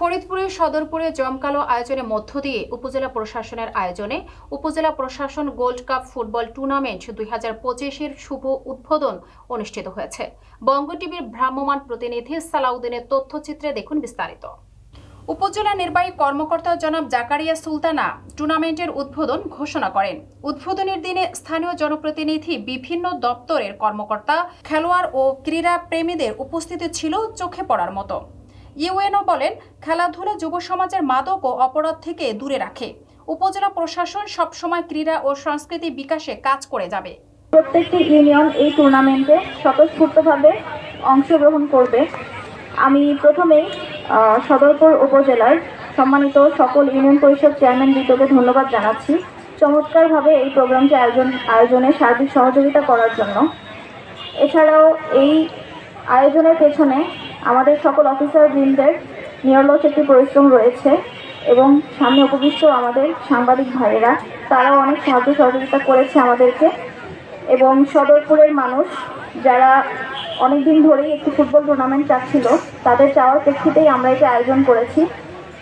ফরিদপুরের সদরপুরে জমকালো আয়োজনের মধ্য দিয়ে উপজেলা প্রশাসনের আয়োজনে উপজেলা প্রশাসন গোল্ড কাপ ফুটবল টুর্নামেন্ট দুই হাজার পঁচিশের শুভ উদ্বোধন অনুষ্ঠিত হয়েছে। বঙ্গ টিভির ভ্রাম্যমাণ প্রতিনিধি সালাউদ্দিনের তথ্যচিত্রে দেখুন বিস্তারিত। উপজেলা নির্বাহী কর্মকর্তা জনাব জাকারিয়া সুলতানা টুর্নামেন্টের উদ্বোধন ঘোষণা করেন। উদ্বোধনের দিনে স্থানীয় জনপ্রতিনিধি বিভিন্ন দপ্তরের কর্মকর্তা, খেলোয়াড় ও ক্রীড়া প্রেমীদের উপস্থিতি ছিল চোখে পড়ার মতো। ইউএনও বলেন, খেলাধুলা যুব সমাজের মাদক ও অপরাধ থেকে দূরে রাখে। উপজেলা প্রশাসন সবসময় ক্রীড়া ও সংস্কৃতি বিকাশে কাজ করে যাবে। প্রত্যেকটি ইউনিয়ন এই টুর্নামেন্টে স্বতঃস্ফূর্তভাবে অংশগ্রহণ করবে। আমি প্রথমেই সদরপুর উপজেলার সম্মানিত সকল ইউনিয়ন পরিষদ চেয়ারম্যান বিদ্যুকে ধন্যবাদ জানাচ্ছি। চমৎকারভাবে এই প্রোগ্রামটি আয়োজন, আয়োজনে সার্বিক সহযোগিতা করার জন্য। এছাড়াও এই আয়োজনের পেছনে আমাদের সকল অফিসার বৃন্দের নিরলস একটি পরিশ্রম রয়েছে এবং সামনে উপবিষ্ট আমাদের সাংবাদিক ভাইয়েরা, তারাও অনেক সাহায্য সহযোগিতা করেছে আমাদেরকে এবং সদরপুরের মানুষ যারা অনেক দিন ধরেই একটি ফুটবল টুর্নামেন্ট চাচ্ছিল, তাদের চাওয়ার প্রেক্ষিতেই আমরা এটি আয়োজন করেছি।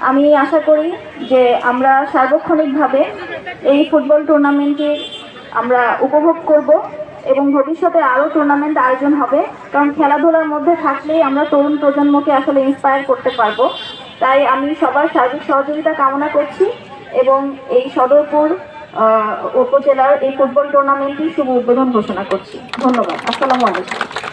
আমি আশা করি যে আমরা সার্বক্ষণিকভাবে এই ফুটবল টুর্নামেন্টটি আমরা উপভোগ করব। এবং ভবিষ্যতে আরও টুর্নামেন্ট আয়োজন হবে। কারণ খেলাধুলার মধ্যে থাকলেই আমরা তরুণ প্রজন্মকে আসলে ইন্সপায়ার করতে পারব। তাই আমি সবার সার্বিক সহযোগিতা কামনা করছি এবং এই সদরপুর উপজেলার এই ফুটবল টুর্নামেন্টটি শুভ উদ্বোধন ঘোষণা করছি। ধন্যবাদ। আসসালামু আলাইকুম।